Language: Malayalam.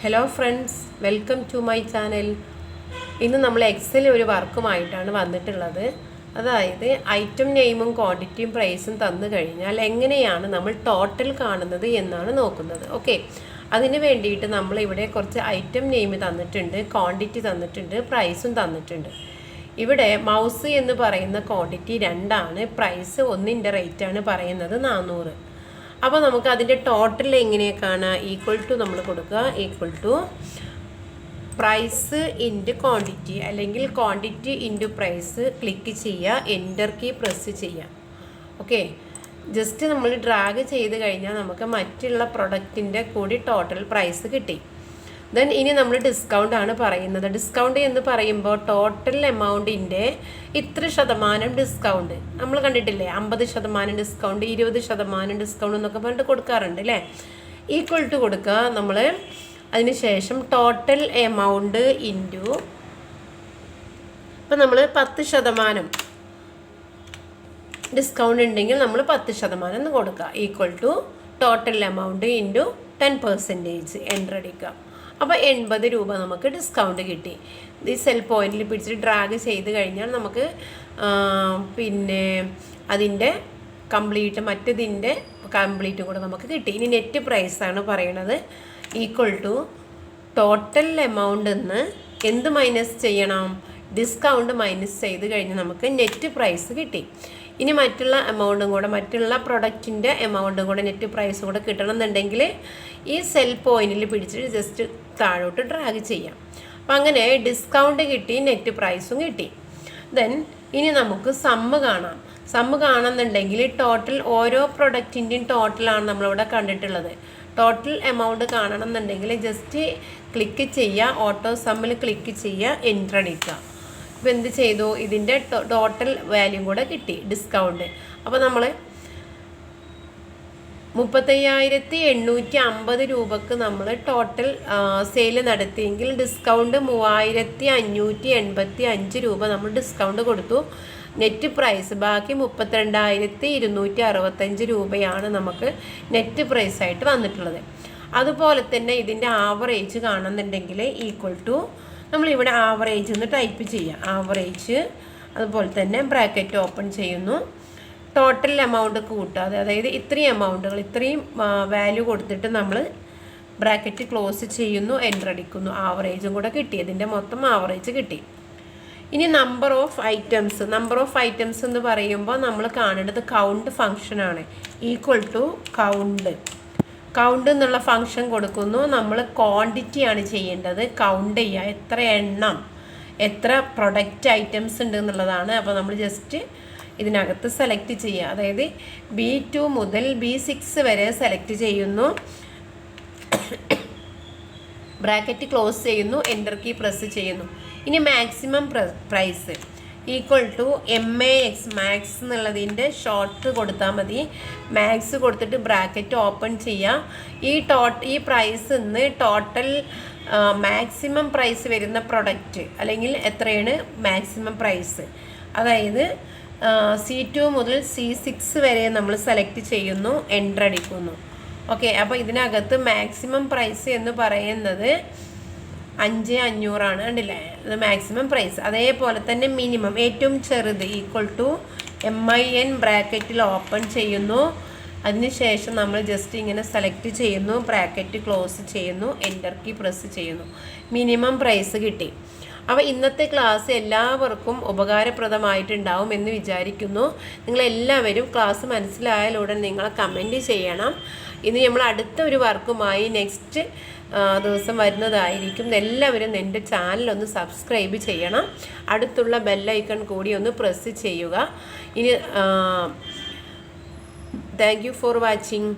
Hello friends welcome to my channel ഇന്ന് നമ്മൾ എക്സൽ ഒരു വർക്കുമായിട്ടാണ് വന്നിട്ടുള്ളത്. അതായത് ഐറ്റം നെയിമും ക്വാണ്ടിറ്റിയും പ്രൈസും തന്നു കഴിഞ്ഞാൽ എങ്ങനെയാണ് നമ്മൾ ടോട്ടൽ കാണുന്നത് എന്നാണ് നോക്കുന്നത്. ഓക്കെ അതിന് വേണ്ടിയിട്ട് നമ്മൾ ഇവിടെ കുറച്ച് ഐറ്റം നെയിം തന്നിട്ടുണ്ട് ക്വാണ്ടിറ്റി തന്നിട്ടുണ്ട് പ്രൈസും തന്നിട്ടുണ്ട്. ഇവിടെ മൗസ് എന്ന് പറയുന്ന ക്വാണ്ടിറ്റി രണ്ടാണ്. പ്രൈസ് ഒന്നിന്റെ റേറ്റാണ് പറയുന്നത് നാനൂറ്. അപ്പോൾ നമുക്ക് അതിന്റെ ടോട്ടൽ എങ്ങനെയൊക്കെയാണ് ഈക്വൽ ടു നമ്മൾ കൊടുക്കുക. Equal to price into quantity അല്ലെങ്കിൽ ക്വാണ്ടിറ്റി ഇന്റു പ്രൈസ് ക്ലിക്ക് ചെയ്യുക. എന്റർ കീ പ്രസ് ചെയ്യുക. ഓക്കെ ജസ്റ്റ് നമ്മൾ ഡ്രാഗ് ചെയ്ത് കഴിഞ്ഞാൽ നമുക്ക് മറ്റുള്ള പ്രൊഡക്റ്റിന്റെ കൂടി ടോട്ടൽ പ്രൈസ് കിട്ടി. ദെൻ ഇനി നമ്മൾ ഡിസ്കൗണ്ട് ആണ് പറയുന്നത്. ഡിസ്കൗണ്ട് എന്ന് പറയുമ്പോൾ ടോട്ടൽ എമൗണ്ടിന്റെ ഇത്ര ശതമാനം ഡിസ്കൗണ്ട് നമ്മൾ കണ്ടിട്ടില്ലേ? അമ്പത് ശതമാനം ഡിസ്കൗണ്ട് ഇരുപത് ശതമാനം ഡിസ്കൗണ്ട് എന്നൊക്കെ പറഞ്ഞിട്ട് കൊടുക്കാറുണ്ട് അല്ലേ ഈക്വൽ ടു കൊടുക്കുക നമ്മൾ അതിന് ശേഷം ടോട്ടൽ എമൗണ്ട് ഇന്റു ഇപ്പം നമ്മൾ പത്ത് ശതമാനം ഡിസ്കൗണ്ട് ഉണ്ടെങ്കിൽ നമ്മൾ പത്ത് ശതമാനം എന്ന് കൊടുക്കുക equal to total amount into ten percentage enter അടിക്കുക അപ്പോൾ എൺപത് രൂപ നമുക്ക് ഡിസ്കൗണ്ട് കിട്ടി. ഈ സെൽ പോയിന്റിൽ പിടിച്ചിട്ട് ഡ്രാഗ് ചെയ്ത് കഴിഞ്ഞാൽ നമുക്ക് പിന്നെ അതിന്റെ കംപ്ലീറ്റ് മറ്റതിന്റെ കംപ്ലീറ്റ് കൂടെ നമുക്ക് കിട്ടി. ഇനി നെറ്റ് പ്രൈസാണ് പറയണത്. ഈക്വൽ ടു ടോട്ടൽ എമൗണ്ട് നിന്ന് എന്ത് മൈനസ് ചെയ്യണം? ഡിസ്കൗണ്ട് മൈനസ് ചെയ്ത് കഴിഞ്ഞ് നമുക്ക് നെറ്റ് പ്രൈസ് കിട്ടി. ഇനി മറ്റുള്ള എമൗണ്ടും കൂടെ മറ്റുള്ള പ്രൊഡക്റ്റിന്റെ എമൗണ്ടും കൂടെ നെറ്റ് പ്രൈസും കൂടെ കിട്ടണമെന്നുണ്ടെങ്കിൽ ഈ സെൽ പോയിന്റിൽ പിടിച്ചിട്ട് ജസ്റ്റ് താഴോട്ട് ഡ്രാഗ് ചെയ്യാം. അപ്പം അങ്ങനെ ഡിസ്കൗണ്ട് കിട്ടി നെറ്റ് പ്രൈസും കിട്ടി. ദെൻ ഇനി നമുക്ക് സമ്മ് കാണാം. സമ്മ് കാണുന്നുണ്ടെങ്കിൽ ടോട്ടൽ ഓരോ പ്രൊഡക്റ്റിന്റെയും ടോട്ടലാണ് നമ്മളിവിടെ കണ്ടിട്ടുള്ളത്. ടോട്ടൽ എമൗണ്ട് കാണണം എന്നുണ്ടെങ്കിൽ ജസ്റ്റ് ക്ലിക്ക് ചെയ്യുക ഓട്ടോ സമ്മിൽ ക്ലിക്ക് ചെയ്യുക എന്റർ ഇപ്പോൾ എന്ത് ചെയ്തു ഇതിന്റെ ടോട്ടൽ വാല്യൂ കൂടെ കിട്ടി ഡിസ്കൗണ്ട് അപ്പോൾ നമ്മൾ മുപ്പത്തയ്യായിരത്തി എണ്ണൂറ്റി അമ്പത് രൂപക്ക് നമ്മൾ ടോട്ടൽ സെയിൽ നടത്തിയെങ്കിൽ ഡിസ്കൗണ്ട് മൂവായിരത്തി അഞ്ഞൂറ്റി എൺപത്തി അഞ്ച് രൂപ നമ്മൾ ഡിസ്കൗണ്ട് കൊടുത്തു. നെറ്റ് പ്രൈസ് ബാക്കി മുപ്പത്തിരണ്ടായിരത്തി ഇരുന്നൂറ്റി അറുപത്തഞ്ച് രൂപയാണ് നമുക്ക് നെറ്റ് പ്രൈസ് ആയിട്ട് വന്നിട്ടുള്ളത്. അതുപോലെ തന്നെ ഇതിന്റെ ആവറേജ് കാണുന്നുണ്ടെങ്കിൽ ഈക്വൽ ടു നമ്മളിവിടെ ആവറേജ് എന്ന് ടൈപ്പ് ചെയ്യാം. ആവറേജ് അതുപോലെ തന്നെ ബ്രാക്കറ്റ് ഓപ്പൺ ചെയ്യുന്നു. ടോട്ടൽ എമൗണ്ട് കൂട്ടാതെ അതായത് ഇത്രയും എമൗണ്ടുകൾ ഇത്രയും വാല്യൂ കൊടുത്തിട്ട് നമ്മൾ ബ്രാക്കറ്റ് ക്ലോസ് ചെയ്യുന്നു എന്റർ അടിക്കുന്നു. ആവറേജും കൂടെ കിട്ടി. ഇതിന്റെ മൊത്തം ആവറേജ് കിട്ടി. ഇനി number of items number of items എന്ന് പറയുമ്പോൾ നമ്മൾ കാണേണ്ടത് കൗണ്ട് ഫങ്ഷനാണ് ഈക്വൽ ടു കൗണ്ട് കൗണ്ട് എന്നുള്ള ഫങ്ഷൻ കൊടുക്കുന്നു. നമ്മൾ ക്വാണ്ടിറ്റിയാണ് ചെയ്യേണ്ടത്. കൗണ്ട് ചെയ്യുക എത്ര എണ്ണം എത്ര പ്രൊഡക്റ്റ് ഐറ്റംസ് ഉണ്ട് എന്നുള്ളതാണ്. അപ്പോൾ നമ്മൾ ജസ്റ്റ് ഇതിനകത്ത് സെലക്ട് ചെയ്യുക. അതായത് ബി ടു മുതൽ ബി സിക്സ് വരെ സെലക്ട് ചെയ്യുന്നു. ബ്രാക്കറ്റ് ക്ലോസ് ചെയ്യുന്നു. എന്റർ കീ പ്രസ് ചെയ്യുന്നു. ഇനി maximum price equal to M A X max എന്നുള്ളതിന്റെ ഷോർട്ട് കൊടുത്താൽ മതി. മാക്സ് കൊടുത്തിട്ട് ബ്രാക്കറ്റ് ഓപ്പൺ ചെയ്യുക ഈ ടോട്ട് ഈ പ്രൈസ് ഇന്ന് ടോട്ടൽ മാക്സിമം പ്രൈസ് വരുന്ന പ്രൊഡക്റ്റ് അല്ലെങ്കിൽ എത്രയാണ്? മാക്സിമം പ്രൈസ് അതായത് സി ടു മുതൽ സി സിക്സ് വരെ നമ്മൾ സെലക്ട് ചെയ്യുന്നു എന്റർ അടിക്കുന്നു. ഓക്കെ അപ്പോൾ ഇതിനകത്ത് മാക്സിമം പ്രൈസ് എന്ന് പറയുന്നത് അഞ്ച് അഞ്ഞൂറാണ് കണ്ടില്ലേ? അത് മാക്സിമം പ്രൈസ് അതേപോലെ തന്നെ മിനിമം ഏറ്റവും ചെറുത് equal to M I N ബ്രാക്കറ്റിൽ ഓപ്പൺ ചെയ്യുന്നു. അതിനുശേഷം നമ്മൾ ജസ്റ്റ് ഇങ്ങനെ സെലക്ട് ചെയ്യുന്നു ബ്രാക്കറ്റ് ക്ലോസ് ചെയ്യുന്നു എന്റർ കീ പ്രസ് ചെയ്യുന്നു. മിനിമം പ്രൈസ് കിട്ടി. അപ്പോൾ ഇന്നത്തെ ക്ലാസ് എല്ലാവർക്കും ഉപകാരപ്രദമായിട്ടുണ്ടാവും എന്ന് വിചാരിക്കുന്നു. നിങ്ങളെല്ലാവരും ക്ലാസ് മനസ്സിലായാലുടൻ നിങ്ങൾ കമന്റ് ചെയ്യണം. ഇനി നമ്മൾ അടുത്ത ഒരു വർക്കുമായി നെക്സ്റ്റ് ദിവസം വരുന്നതായിരിക്കും. എല്ലാവരും എന്റെ ചാനലൊന്ന് സബ്സ്ക്രൈബ് ചെയ്യണം. അടുത്തുള്ള ബെല്ലൈക്കൺ കൂടി ഒന്ന് പ്രസ് ചെയ്യുക. ഇനി താങ്ക് ഫോർ വാച്ചിങ്